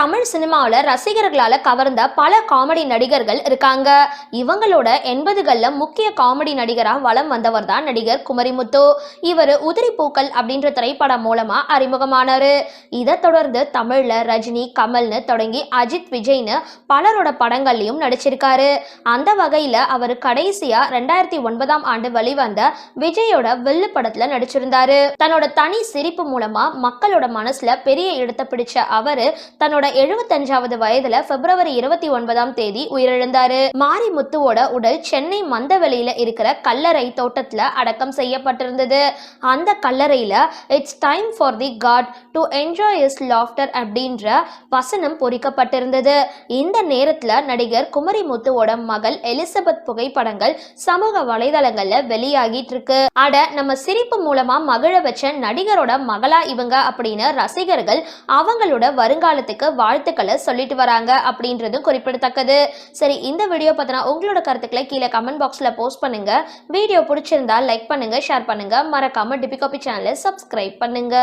தமிழ் சினிமாவில் ரசிகர்களால் கவர்ந்த பல காமெடி நடிகர்கள் இருக்காங்க. இவங்களோட எண்பதுகளில் முக்கிய காமெடி நடிகராக வலம் வந்தவர் தான் நடிகர் குமரிமுத்து. இவர் உதிரி பூக்கள் அப்படின்ற திரைப்படம் மூலமாக அறிமுகமானார். இதை தொடர்ந்து தமிழில் ரஜினி கமல்னு தொடங்கி அஜித் விஜய்னு பலரோட படங்கள்லையும் நடிச்சிருக்காரு. அந்த வகையில் அவர் கடைசியாக ரெண்டாயிரத்தி ஒன்பதாம் ஆண்டு வெளிவந்த விஜயோட வில்லு படத்தில் நடிச்சிருந்தாரு. தன்னோட தனி சிரிப்பு மூலமாக மக்களோட மனசில் பெரிய இடத்தை பிடிச்ச அவர் தன்னோட எழுபத்தஞ்சாவது வயதுல பிப்ரவரி இருபத்தி ஒன்பதாம் தேதி உயிரிழந்தாரு. மாரிமுத்துவோட உடல் சென்னை மந்தவெளியில இருக்கிற கல்லறை தோட்டத்துல அடக்கம் செய்யப்பட்டிருந்தது. அந்த கல்லறையில it's time for the god to enjoy is laughter அப்படின்ற வசனம் பொறிக்கப்பட்டிருந்தது. இந்த நேரத்துல நடிகர் குமரிமுத்துவோட மகள் எலிசபெத் புகைப்படங்கள் சமூக வலைதளங்கள்ல வெளியாகிட்டு இருக்கு அட நம்ம சிரிப்பு மூலமா மகிழ வச்ச நடிகரோட மகளா இவங்க அப்படின்னு ரசிகர்கள் அவங்களோட வருங்காலத்துக்கு வாழ்த்துக்களை சொல்லிட்டு வராங்க அப்படின்றதும் குறிப்பிடத்தக்கது. சரி இந்த வீடியோ பத்தின உங்களோட கருத்துக்களை கீழே கமெண்ட் பாக்ஸில் போஸ்ட் பண்ணுங்க. வீடியோ பிடிச்சிருந்தா லைக் பண்ணுங்க ஷேர் பண்ணுங்க. மறக்காம டிபி காபி சேனலை சப்ஸ்கிரைப் பண்ணுங்க.